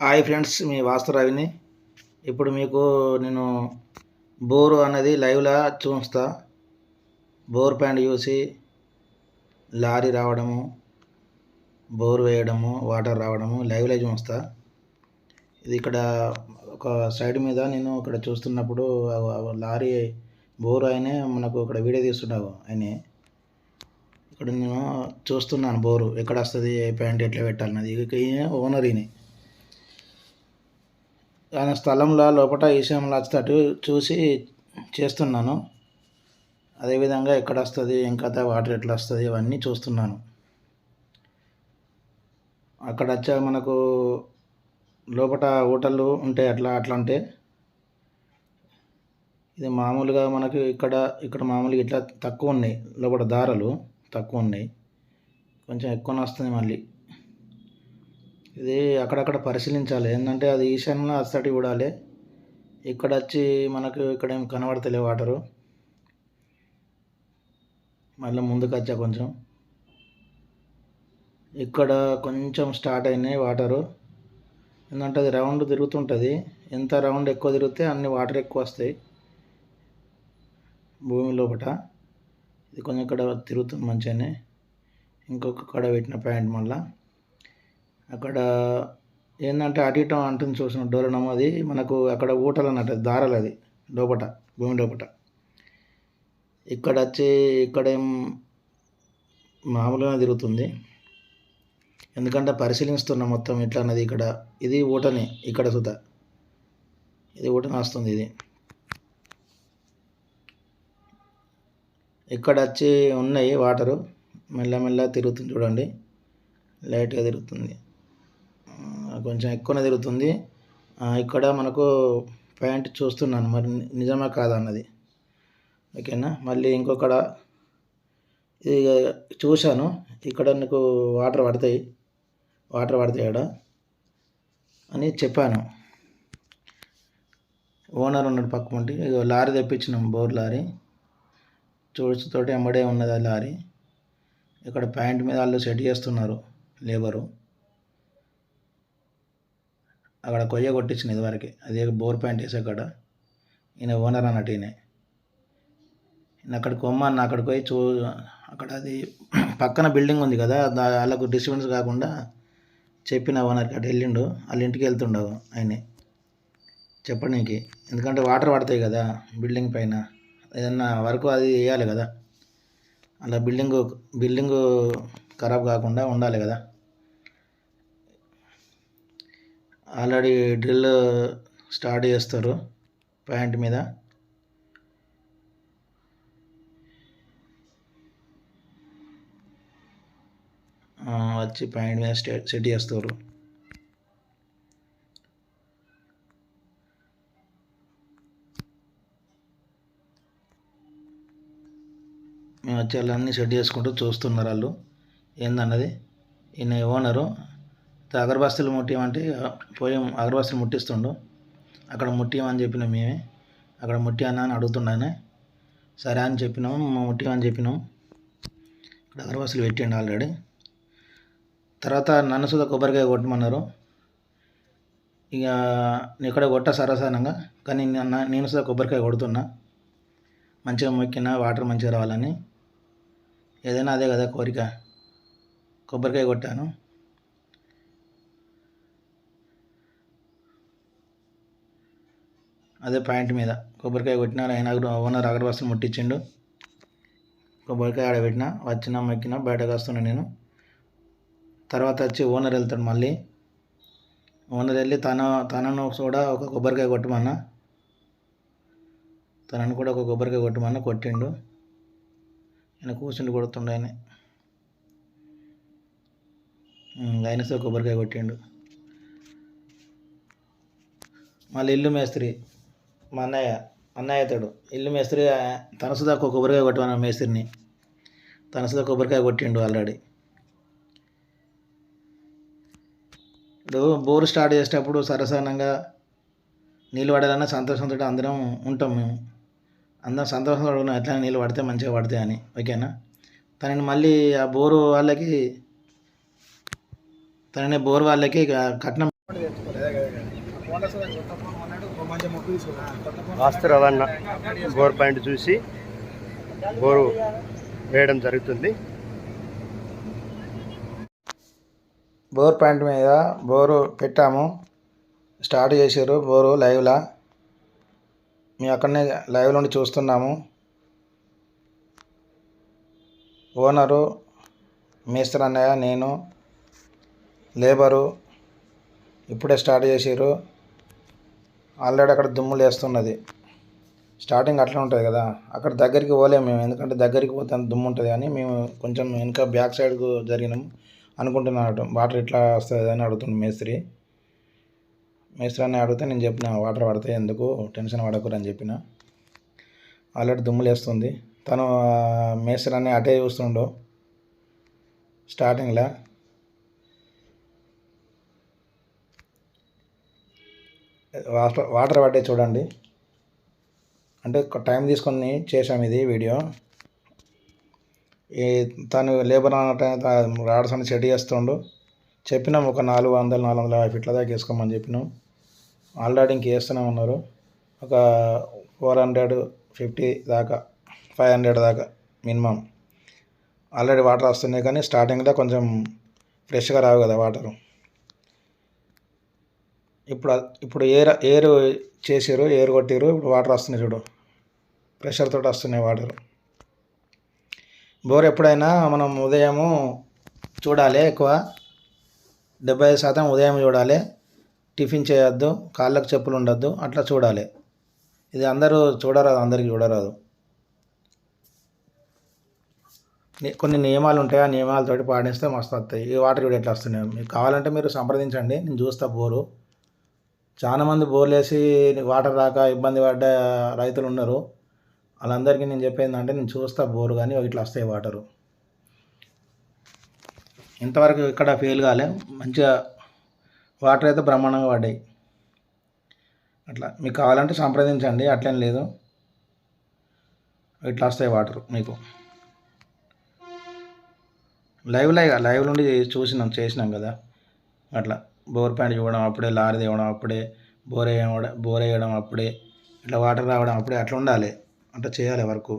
Hi friends మీ వాస్తరావిని ఇప్పుడు మీకు నేను బోరు అన్నది లైవ్లా చూస్తా బోర్ ప్యాంట్ చూసి లారీ రావడము బోర్ వేయడము వాటర్ రావడము లైవ్లో చూస్తా ఇది ఇక్కడ ఒక సైడ్ మీద నేను ఇక్కడ చూస్తున్నప్పుడు లారీ బోర్ ఆయనే మనకు ఇక్కడ వీడియో తీస్తున్నావు ఆయనే ఇక్కడ నేను చూస్తున్నాను బోరు ఎక్కడ వస్తుంది ప్యాంట్ ఎట్లా పెట్టాలన్నది. ఓనర్ ఈయన. ఆయన స్థలంలో లోపల ఈశాన్యంలో వచ్చేటట్టు చూసి చేస్తున్నాను. అదేవిధంగా ఎక్కడ వస్తుంది ఇంకా వాటర్ ఎట్లా వస్తుంది ఇవన్నీ చూస్తున్నాను. అక్కడ వచ్చా మనకు లోపల హోటళ్ళు ఉంటాయి అట్లా అట్లా అంటే ఇది మామూలుగా మనకి ఇక్కడ ఇక్కడ మామూలుగా ఇట్లా తక్కువ ఉన్నాయి. లోపల దారాలు తక్కువ ఉన్నాయి. కొంచెం ఎక్కువనే వస్తుంది మళ్ళీ. ఇది అక్కడక్కడ పరిశీలించాలి. ఏంటంటే అది ఈశాన్యంలో అస్తటి చూడాలి. ఇక్కడ వచ్చి మనకు ఇక్కడ ఏం కనబడతలే వాటరు. మళ్ళీ ముందుకు వచ్చా కొంచెం. ఇక్కడ కొంచెం స్టార్ట్ అయినాయి వాటరు. ఎందుకంటే అది రౌండ్ తిరుగుతుంటుంది. ఎంత రౌండ్ ఎక్కువ తిరిగితే అన్ని వాటర్ ఎక్కువ వస్తాయి భూమి లోపల ఇది కొంచెం ఇక్కడ తిరుగుతుంది మంచిగానే. ఇంకొక కడ పెట్టిన ప్యాంట్ మళ్ళీ. అక్కడ ఏంటంటే అటు ఇటు అంటుంది చూసిన డోలనం అది. మనకు అక్కడ ఊటలు అన్నట్టు దారాలు అది లోపట భూమి లోపట. ఇక్కడ వచ్చి ఇక్కడేం మామూలుగా తిరుగుతుంది. ఎందుకంటే పరిశీలిస్తున్నాం మొత్తం ఇట్లా అన్నది ఇక్కడ. ఇది ఊటనే ఇక్కడ సుత. ఇది ఊటనే వస్తుంది ఇది. ఇక్కడ వచ్చి ఉన్నాయి వాటరు. మెల్లమెల్ల తిరుగుతుంది చూడండి. లైట్గా తిరుగుతుంది. కొంచెం ఎక్కువనే తిరుగుతుంది. ఇక్కడ మనకు ప్యాంట్ చూస్తున్నాను మరి నిజమే నిజమా కాదా అన్నది. ఓకేనా? మళ్ళీ ఇంకొకడ ఇది చూశాను. ఇక్కడ నీకు వాటర్ పడతాయి. వాటర్ పడతాయి ఆడ అని చెప్పాను. ఓనర్ ఉన్నాడు పక్క ఉండి. లారీ తెప్పించినాం బోర్ లారీ. చూడుతోటి ఎంబడే ఉన్నది ఆ లారీ. ఇక్కడ ప్యాంట్ మీద వాళ్ళు సెట్ చేస్తున్నారు లేబరు. అక్కడ కొయ్య కొట్టించిన ఇదివరకు. అదే బోర్ ప్యాంట్ వేసే కాడ. ఈయన ఓనర్ అన్నట్టు ఈయన. నేను అక్కడికి కొమ్మన్న అక్కడికి పోయి చూ అక్కడ అది పక్కన బిల్డింగ్ ఉంది కదా వాళ్ళకు డిస్టర్బెన్స్ కాకుండా చెప్పిన ఓనర్కి అటు వెళ్ళిండు. వాళ్ళ ఇంటికి వెళ్తుండవు ఆయనే. చెప్పడానికి ఎందుకంటే వాటర్ పడతాయి కదా బిల్డింగ్ పైన. ఏదన్నా వర్క్ అది వేయాలి కదా. అలా బిల్డింగ్ బిల్డింగ్ ఖరాబ్ కాకుండా ఉండాలి కదా. ఆల్రెడీ డ్రిల్ స్టార్ట్ చేస్తారు ప్యాంట్ మీద. వచ్చి ప్యాంట్ మీద సెట్ చేస్తారు. మేము వచ్చి వాళ్ళన్నీ సెట్ చేసుకుంటూ చూస్తున్నారు వాళ్ళు. ఏందన్నది? ఈయన ఓనరు అగరబస్తులు ముట్టియమంటే పోయి అగరబస్తులు ముట్టిస్తుండు. అక్కడ ముట్టియమని చెప్పినాం మేమే. అక్కడ ముట్టియన్నా అని అడుగుతున్నానే సరే అని చెప్పినాము ముట్టియమని చెప్పినాం. ఇక్కడ అగరబస్తులు పెట్టిండు ఆల్రెడీ. తర్వాత నన్ను సుధా కొబ్బరికాయ కొట్టమన్నారు. ఇక ఇక్కడ కొట్ట సరసానంగా కానీ నన్ను- నేను సుధా కొబ్బరికాయ కొడుతున్నా. మంచిగా మొక్కిన వాటర్ మంచిగా రావాలని. ఏదైనా అదే కదా కోరిక. కొబ్బరికాయ కొట్టాను. అదే పాయింట్ మీద. కొబ్బరికాయ కొట్టిన ఆయన ఓనర్ అగరబస్తులు ముట్టించిండు. కొబ్బరికాయ ఆడబెట్టిన వచ్చిన మెక్కిన బయటకు వస్తున్నా నేను. తర్వాత వచ్చి ఓనర్ వెళ్తాడు మళ్ళీ. ఓనర్ వెళ్ళి తన తనను కూడా ఒక కొబ్బరికాయ కొట్టమన్నా. తనను కూడా ఒక కొబ్బరికాయ కొట్టమన్నా కొట్టిండు. ఆయన కూర్చుండి కొడుతుండే ఆయన. సార్ ఆయన కొబ్బరికాయ కొట్టిండు. మళ్ళీ ఇల్లు మేస్త్రి. మా అన్నయ్య అన్నయ్య అతడు. ఇల్లు మేస్త్రి తనసుదా కొబ్బరికాయ కొట్టమని మేస్త్రిని. తనసుదా కొబ్బరికాయ కొట్టిండు ఆల్రెడీ. ఇప్పుడు బోర్ స్టార్ట్ చేసేటప్పుడు సరసానంగా నీళ్ళు పడాలన్నా సంతోషంతో అందరం ఉంటాం మేము. అందరం సంతోషంగా ఉన్నాం ఎట్లా నీళ్ళు పడితే మంచిగా పడతాయి అని. ఓకేనా? తనని మళ్ళీ ఆ బోరు వాళ్ళకి తనని బోర్ వాళ్ళకి ఇక కట్నం వాస్తు రవాణా బోర్ పాయింట్ చూసి బోరు వేయడం జరుగుతుంది. బోర్ పాయింట్ మీద బోరు పెట్టాము. స్టార్ట్ చేసారు బోరు లైవ్లా. మేము అక్కడనే లైవ్ నుండి చూస్తున్నాము. ఓనరు మేస్త్రి అన్నయ్య నేను లేబరు ఇప్పుడే స్టార్ట్ చేసారు ఆల్రెడీ అక్కడ దుమ్ములు వేస్తున్నది. స్టార్టింగ్ అట్లా ఉంటుంది కదా. అక్కడ దగ్గరికి పోలేము మేము. ఎందుకంటే దగ్గరికి పోతే అంత దుమ్ము ఉంటుంది కానీ మేము కొంచెం వెనుక బ్యాక్ సైడ్కు జరిగినాం అనుకుంటున్నాడు వాటర్ ఇట్లా వస్తుంది అని అడుగుతుంది మేస్త్రి. మేస్త్రి అని అడిగితే నేను చెప్పిన వాటర్ పడితే ఎందుకు? టెన్షన్ పడకూరు అని చెప్పిన. ఆల్రెడీ దుమ్ములు వేస్తుంది. తను మేస్త్రి అని అటే చూస్తుండు. స్టార్టింగ్లో వాటర్ వాటర్ పట్టే చూడండి. అంటే టైం తీసుకొని చేసాం ఇది వీడియో. ఈ తను లేబర్ రాడ్స్ అని సెట్ చేస్తుండు. చెప్పినాం ఒక నాలుగు వందలు నాలుగు వందల యాభై ఫీట్ల దాకా వేసుకోమని చెప్పినాం. ఆల్రెడీ ఇంక వేస్తూనే ఉన్నారు. ఒక ఫోర్ హండ్రెడ్ ఫిఫ్టీ దాకా ఫైవ్ హండ్రెడ్ దాకా మినిమం. ఆల్రెడీ వాటర్ వస్తున్నాయి కానీ స్టార్టింగ్లో కొంచెం ఫ్రెష్గా రావు కదా వాటర్. ఇప్పుడు ఇప్పుడు ఏర్ ఏరు చేసారు ఏరు కొట్టారు ఇప్పుడు వాటర్ వస్తున్నాయి చూడు. ప్రెషర్ తోటి వస్తున్నాయి వాటర్. బోర్ ఎప్పుడైనా మనం ఉదయము చూడాలి ఎక్కువ. డెబ్బై ఐదు శాతం ఉదయం చూడాలి. టిఫిన్ చేయొద్దు కాళ్ళకు చెప్పులు ఉండొద్దు అట్లా చూడాలి. ఇది అందరూ చూడరాదు అందరికీ చూడరాదు. కొన్ని నియమాలు ఉంటాయి ఆ నియమాలతోటి పాటిస్తే మస్తు వస్తాయి. ఈ వాటర్ కూడా ఎట్లా వస్తున్నాయి? మీకు కావాలంటే మీరు సంప్రదించండి నేను చూస్తా బోరు. చాలా మంది బోర్లేసి వాటర్ రాక ఇబ్బంది పడ్డ రైతులు ఉన్నారు. వాళ్ళందరికీ నేను చెప్పేది అంటే నేను చూస్తా బోరు కానీ ఇట్లా వస్తాయి వాటరు. ఇంతవరకు ఇక్కడ ఫెయిల్ కాలే. మంచిగా వాటర్ అయితే బ్రహ్మాండంగా పడ్డాయి. అట్లా మీకు కావాలంటే సంప్రదించండి అట్లేం లేదు. ఇట్లా వస్తాయి వాటర్ మీకు. లైవ్లో ఇక లైవ్ నుండి చూసినాం చేసినాం కదా. అట్లా. బోర్ ప్యాంట్ చూడడం అప్పుడే లారీ తీయడం అప్పుడే బోర్ వేయడం బోర్ వేయడం అప్పుడే ఇట్లా వాటర్ రావడం అప్పుడే అట్లా ఉండాలి. అట్లా చేయాలి వర్క్.